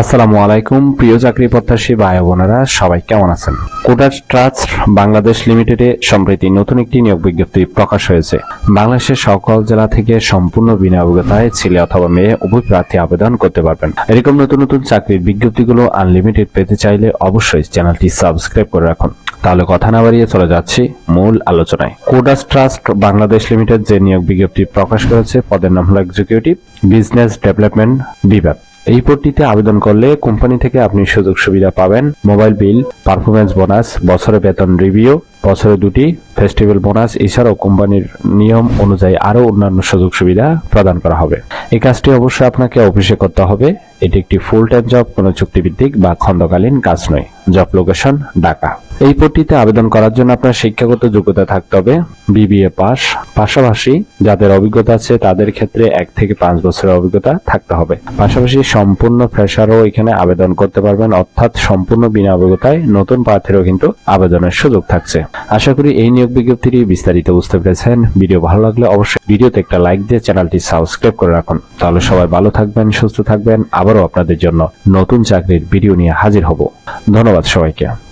আসসালামু আলাইকুম, প্রিয় চাকরি প্রত্যাশী ভাই বোনেরা, সবাই কেমন আছেন? কোটার ট্রাস্ট বাংলাদেশ লিমিটেডে সম্প্রতি নতুন একটি নিয়োগ বিজ্ঞপ্তি প্রকাশ হয়েছে। বাংলাদেশের সকল জেলা থেকে সম্পূর্ণ বিনা অভিজ্ঞতায় ছেলে অথবা মেয়ে উভয় প্রার্থী আবেদন করতে পারবেন। এরকম নতুন নতুন চাকরির বিজ্ঞপ্তিগুলো আনলিমিটেড পেতে চাইলে অবশ্যই চ্যানেলটি সাবস্ক্রাইব করে রাখুন। তাহলে কথা না বাড়িয়ে চলে যাচ্ছি মূল আলোচনায়। কোডাস ট্রাস্ট বাংলাদেশ লিমিটেড যে নিয়োগ বিজ্ঞপ্তি প্রকাশ করেছে, পদের নাম হলো এক্সিকিউটিভ বিজনেস ডেভেলপমেন্ট বিভাগ। এই পদটিতে আবেদন করলে কোম্পানি থেকে আপনি সুযোগ সুবিধা পাবেন। মোবাইল বিল পারফরমেন্স বোনাস বছরে বেতন রিভিউ, বছরে দুটি, ফেস্টিভ্যাল বোনাস এছাড়াও কোম্পানির নিয়ম অনুযায়ী আরও অন্যান্য সুযোগ সুবিধা প্রদান করা হবে। এই কাজটি অবশ্যই আপনাকে অফিসে করতে হবে। এটি একটি ফুল টাইম জব কোনো চুক্তিভিত্তিক বা খণ্ডকালীন কাজ নয়। Job location Dhaka. এই পদটিতে আবেদন করার জন্য আপনার শিক্ষাগত যোগ্যতা থাকতে হবে বিবিএ পাস। পাশাপাশি যাদের অভিজ্ঞতা আছে, তাদের ক্ষেত্রে এক থেকে পাঁচ বছরের অভিজ্ঞতা থাকতে হবে। পাশাপাশি সম্পূর্ণ ফ্রেশারও এখানে আবেদন করতে পারবেন, অর্থাৎ সম্পূর্ণ বিনা অভিজ্ঞতায় নতুন প্রার্থীরও কিন্তু আবেদনের সুযোগ থাকছে। আশা করি এই নিয়োগ বিজ্ঞপ্তিটি বিস্তারিত বুঝতে পেরেছেন। ভিডিও ভালো লাগলে অবশ্যই ভিডিওতে একটা লাইক দিয়ে চ্যানেলটি সাবস্ক্রাইব করে রাখুন। তাহলে সবাই ভালো থাকবেন, সুস্থ থাকবেন। আবারও আপনাদের জন্য নতুন চাকরির ভিডিও নিয়ে হাজির হব। ধন্যবাদ সবাইকে।